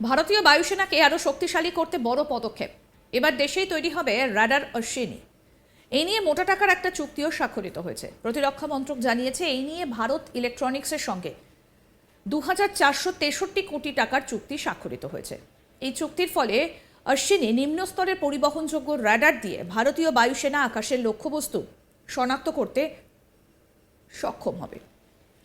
ভারতীয় বায়ুসেনাকে আরও শক্তিশালী করতে বড় পদক্ষেপ। এবার দেশেই তৈরি হবে রাডার অশ্বিনী। এই নিয়ে মোটা টাকার একটা চুক্তিও স্বাক্ষরিত হয়েছে। প্রতিরক্ষা মন্ত্রক জানিয়েছে এই নিয়ে ভারত ইলেকট্রনিক্সের সঙ্গে দু হাজার চারশো তেষট্টি কোটি টাকার চুক্তি স্বাক্ষরিত হয়েছে। এই চুক্তির ফলে অশ্বিনী নিম্ন স্তরের পরিবহনযোগ্য রাডার দিয়ে ভারতীয় বায়ুসেনা আকাশের লক্ষ্যবস্তু শনাক্ত করতে সক্ষম হবে।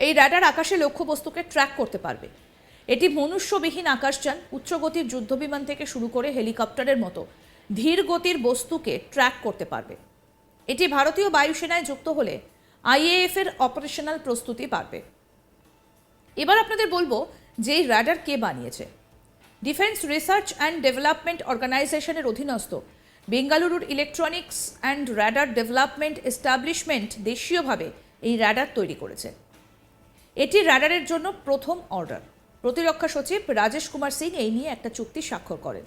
এই রাডার আকাশে লক্ষ্যবস্তুকে ট্র্যাক করতে পারবে। এটি মনুষ্যবিহীন আকাশযান, উচ্চগতির যুদ্ধবিমান থেকে শুরু করে হেলিকপ্টারের মতো। ধীর গতির বস্তুকে ট্র্যাক করতে পারবে। এটি ভারতীয় বায়ুসেনায় যুক্ত হলে আইএএফ এর অপারেশনাল প্রস্তুতি পারবে এবার আপনাদের বলব যে এই র্যাডার কে বানিয়েছে। ডিফেন্স রিসার্চ অ্যান্ড ডেভেলপমেন্ট অর্গানাইজেশনের অধীনস্থ বেঙ্গালুরুর electronics and radar development establishment দেশীয়ভাবে এই র্যাডার তৈরি করেছে। এটি র্যাডারের জন্য প্রথম অর্ডার। প্রতিরক্ষা সচিব রাজেশ কুমার সিং এই নিয়ে একটা চুক্তি স্বাক্ষর করেন।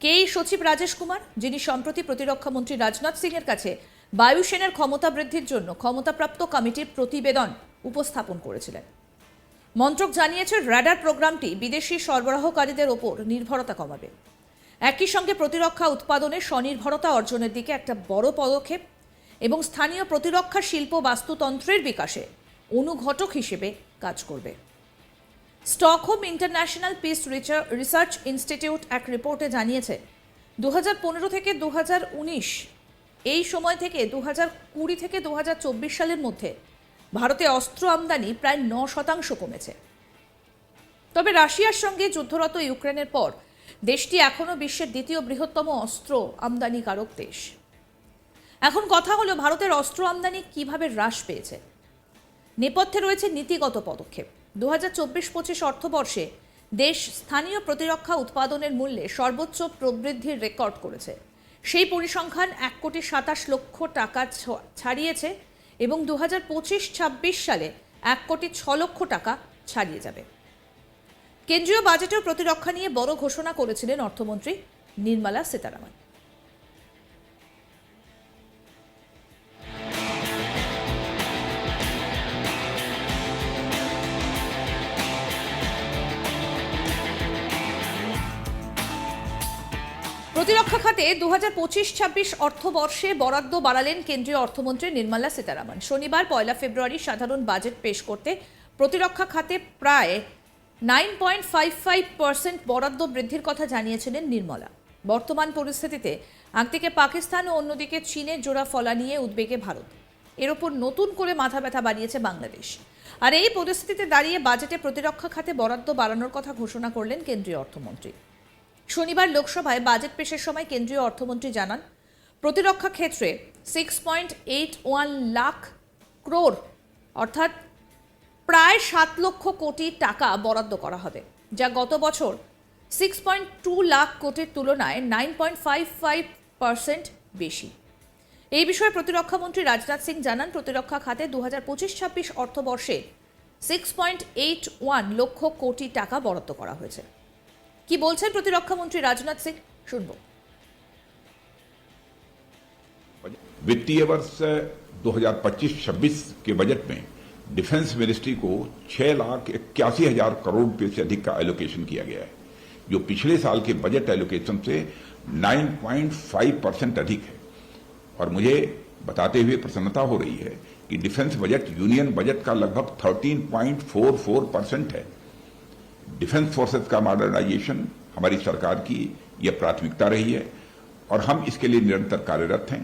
কে এই সচিব রাজেশ কুমার? যিনি সম্প্রতি প্রতিরক্ষা মন্ত্রী রাজনাথ সিং এর কাছে বায়ুসেনার ক্ষমতা বৃদ্ধির জন্য ক্ষমতাপ্রাপ্ত কমিটির প্রতিবেদন উপস্থাপন করেছিলেন। মন্ত্রক জানিয়েছে, রাডার প্রোগ্রামটি বিদেশি সরবরাহকারীদের ওপর নির্ভরতা কমাবে। একই সঙ্গে প্রতিরক্ষা উৎপাদনে স্বনির্ভরতা অর্জনের দিকে একটা বড় পদক্ষেপ এবং স্থানীয় প্রতিরক্ষা শিল্প বাস্তুতন্ত্রের বিকাশে অনুঘটক হিসেবে কাজ করবে। Stockholm international peace research institute এক রিপোর্টে জানিয়েছে দু হাজার পনেরো থেকে দু হাজার উনিশ, এই সময় থেকে দু কুড়ি থেকে দু হাজার চব্বিশ সালের মধ্যে ভারতে অস্ত্র আমদানি প্রায় ন শতাংশ কমেছে। তবে রাশিয়ার সঙ্গে যুদ্ধরত ইউক্রেনের পর দেশটি এখনও বিশ্বের দ্বিতীয় বৃহত্তম অস্ত্র আমদানিকারক দেশ। এখন কথা হলো ভারতের অস্ত্র আমদানি কীভাবে হ্রাস পেয়েছে। নেপথ্যে রয়েছে নীতিগত পদক্ষেপ। দু হাজার চব্বিশ পঁচিশ অর্থবর্ষে দেশ স্থানীয় প্রতিরক্ষা উৎপাদনের মূল্যে সর্বোচ্চ প্রবৃদ্ধির রেকর্ড করেছে। সেই পরিসংখ্যান এক কোটি সাতাশ লক্ষ টাকা ছাড়িয়েছে এবং দু হাজার পঁচিশ ছাব্বিশ সালে এক কোটি ছ লক্ষ টাকা ছাড়িয়ে যাবে। কেন্দ্রীয় বাজেটেও প্রতিরক্ষা নিয়ে বড় ঘোষণা করেছিলেন অর্থমন্ত্রী নির্মলা সীতারামন। প্রতিরক্ষা খাতে দু হাজার পঁচিশ ছাব্বিশ অর্থবর্ষে বরাদ্দ বাড়ালেন কেন্দ্রীয় অর্থমন্ত্রী নির্মলা সীতারামন। শনিবার, পয়লা ফেব্রুয়ারি, সাধারণ বাজেট পেশ করতে প্রতিরক্ষা খাতে প্রায় nine point five five percent বরাদ্দ বৃদ্ধির কথা জানিয়েছিলেন নির্মলা। বর্তমান পরিস্থিতিতে একদিকে পাকিস্তান ও অন্যদিকে চীনের জোড়া ফলা নিয়ে উদ্বেগে ভারত। এর ওপর নতুন করে মাথা ব্যথা বাড়িয়েছে বাংলাদেশ। আর এই পরিস্থিতিতে দাঁড়িয়ে বাজেটে প্রতিরক্ষা খাতে বরাদ্দ বাড়ানোর কথা ঘোষণা করলেন কেন্দ্রীয় অর্থমন্ত্রী। শনিবার লোকসভায় বাজেট পেশের সময় কেন্দ্রীয় অর্থমন্ত্রী জানান, প্রতিরক্ষা ক্ষেত্রে six point eight one lakh crore অর্থাৎ প্রায় সাত লক্ষ কোটি টাকা বরাদ্দ করা হবে, যা গত বছর সিক্স পয়েন্ট টু লাখ কোটির তুলনায় nine point five five percent বেশি। এই বিষয়ে প্রতিরক্ষামন্ত্রী রাজনাথ সিং জানান, প্রতিরক্ষা খাতে দু হাজার পঁচিশ ছাব্বিশ অর্থবর্ষে সিক্স পয়েন্ট এইট ওয়ান লক্ষ কোটি টাকা বরাদ্দ করা হয়েছে। কি বলছেন প্রতিরক্ষা মন্ত্রী রাজনাথ সিং শুনবো वित्तीय वर्ष 2025-26 के बजट में डिफेंस मिनिस्ट्री को छह लाख इक्यासी हजार करोड़ रुपए से अधिक का एलोकेशन किया गया है जो पिछले साल के बजट एलोकेशन से 9.5 परसेंट अधिक है और मुझे बताते हुए प्रसन्नता हो रही है कि डिफेंस बजट यूनियन बजट का लगभग 13.44 परसेंट है डिफेंस फोर्सेस का मॉडर्नाइजेशन हमारी सरकार की यह प्राथमिकता रही है और हम इसके लिए निरंतर कार्यरत हैं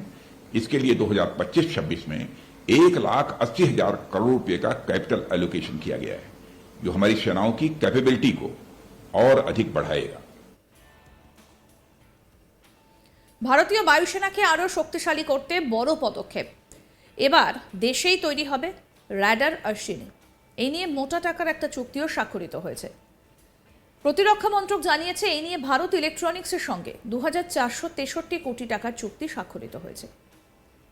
इसके लिए 2025-26 में एक लाख अस्सी हजार करोड़ रुपए का कैपिटल एलोकेशन किया गया है जो हमारी सेनाओं की कैपेबिलिटी को और अधिक बढ़ाएगा ভারতীয় বায়ুসেনাকে আরও শক্তিশালী করতে বড় পদক্ষেপ এবার দেশেই তৈরি হবে র্যাডার অশ্বিনী এই নিয়ে মোটা টাকার একটা চুক্তিও স্বাক্ষরিত হয়েছে প্রতিরক্ষা মন্ত্রক জানিয়েছে, এই নিয়ে ভারত ইলেকট্রনিক্সের সঙ্গে দু হাজার চারশো তেষট্টি কোটি টাকার চুক্তি স্বাক্ষরিত হয়েছে।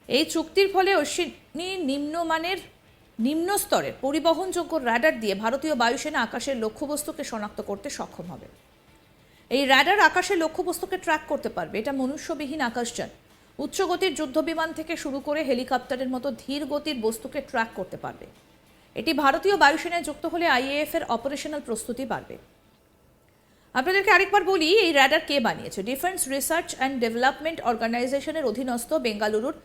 এই চুক্তির ফলে অশ্বিনী নিম্নমানের নিম্ন স্তরের পরিবহনযোগ্য র্যাডার দিয়ে ভারতীয় বায়ুসেনা আকাশের লক্ষ্যবস্তুকে শনাক্ত করতে সক্ষম হবে। এই র্যাডার আকাশে লক্ষ্যবস্তুকে ট্র্যাক করতে পারবে। এটা মনুষ্যবিহীন আকাশযান। উচ্চগতির যুদ্ধবিমান থেকে শুরু করে হেলিকপ্টারের মতো ধীর গতির বস্তুকে ট্র্যাক করতে পারবে। এটি ভারতীয় বায়ুসেনায় যুক্ত হলে আইএএফ এর অপারেশনাল প্রস্তুতি বাড়বে। আপনাদেরকে আরেকবার বলি, এই র্যাডার কে বানিয়েছে? ডিফেন্স রিসার্চ অ্যান্ড ডেভেলপমেন্ট অর্গানাইজেশনের অধীনস্থ বেঙ্গালুরুর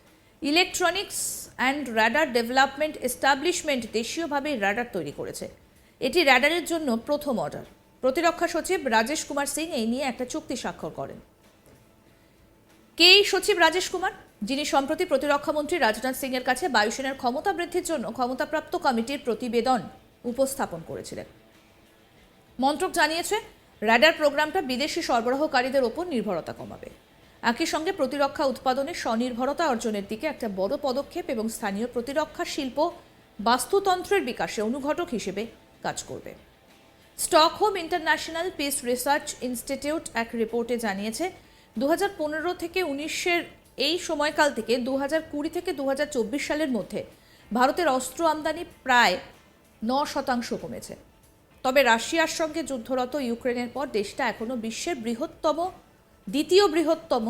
electronics and radar development establishment দেশীয়ভাবে radar তৈরি করেছে। এটি র্যাডারের জন্য প্রথম অর্ডার প্রতিরক্ষা সচিব রাজেশ কুমার সিং এই নিয়ে একটা চুক্তি স্বাক্ষর করেন। কে সচিব রাজেশ কুমার? যিনি সম্প্রতি প্রতিরক্ষা মন্ত্রী রাজনাথ সিং এর কাছে বায়ুসেনার ক্ষমতা বৃদ্ধির জন্য ক্ষমতাপ্রাপ্ত কমিটির প্রতিবেদন উপস্থাপন করেছিলেন। মন্ত্রক জানিয়েছে র্যাডার প্রোগ্রামটা বিদেশি সরবরাহকারীদের ওপর নির্ভরতা কমাবে। একই সঙ্গে প্রতিরক্ষা উৎপাদনে স্বনির্ভরতা অর্জনের দিকে একটা বড় পদক্ষেপ এবং স্থানীয় প্রতিরক্ষা শিল্প বাস্তুতন্ত্রের বিকাশে অনুঘটক হিসেবে কাজ করবে। Stockholm International Peace Research Institute এক রিপোর্টে জানিয়েছে দু হাজার পনেরো থেকে উনিশের এই সময়কাল থেকে দু থেকে দু হাজার চব্বিশ সালের মধ্যে ভারতের অস্ত্র আমদানি প্রায় ন শতাংশ কমেছে। তবে রাশিয়ার সঙ্গে যুদ্ধরত ইউক্রেনের পর দেশটা এখনও বিশ্বের বৃহত্তম, দ্বিতীয় বৃহত্তম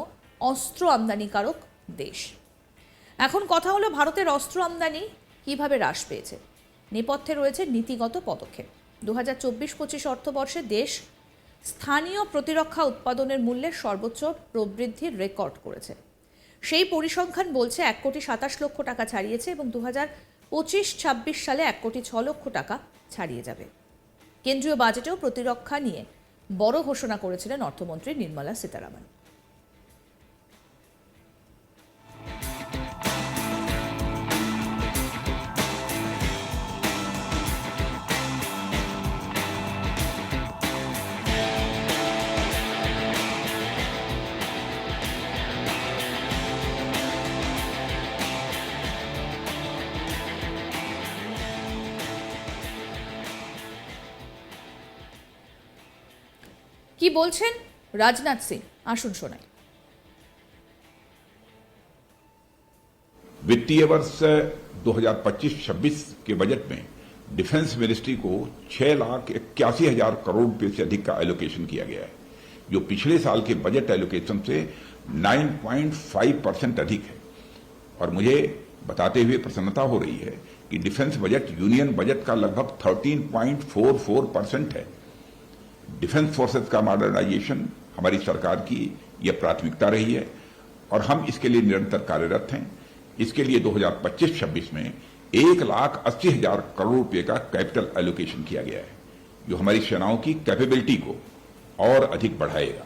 অস্ত্র আমদানিকারক দেশ। এখন কথা হলো ভারতের অস্ত্র আমদানি কীভাবে হ্রাস পেয়েছে। নেপথ্যে রয়েছে নীতিগত পদক্ষেপ। দু হাজার চব্বিশ পঁচিশ অর্থবর্ষে দেশ স্থানীয় প্রতিরক্ষা উৎপাদনের মূল্যে সর্বোচ্চ প্রবৃদ্ধির রেকর্ড করেছে। সেই পরিসংখ্যান বলছে এক কোটি সাতাশ লক্ষ টাকা ছাড়িয়েছে এবং দু হাজার পঁচিশ ছাব্বিশ সালে এক কোটি ছ লক্ষ টাকা ছাড়িয়ে যাবে। কেন্দ্রীয় বাজেটেও প্রতিরক্ষা নিয়ে বড় ঘোষণা করেছিলেন অর্থমন্ত্রী নির্মলা সীতারামন। কি বলছেন রাজনাথ সিং আসুন শোনাই वित्तीय वर्ष 2025-26 के बजट में डिफेंस मिनिस्ट्री को छह लाख इक्यासी हजार करोड़ रुपए से अधिक का एलोकेशन किया गया है जो पिछले साल के बजट एलोकेशन से 9.5 परसेंट अधिक है और मुझे बताते हुए प्रसन्नता हो रही है कि डिफेंस बजट यूनियन बजट का लगभग 13.44 परसेंट है डिफेंस फोर्सेस का मॉडर्नाइजेशन हमारी सरकार की यह प्राथमिकता रही है और हम इसके लिए निरंतर कार्यरत हैं। इसके लिए 2025-26 में एक लाख अस्सी हज़ार करोड़ रुपए का कैपिटल एलोकेशन किया गया है, जो हमारी सेनाओं की कैपेबिलिटी को और अधिक बढ़ाएगा।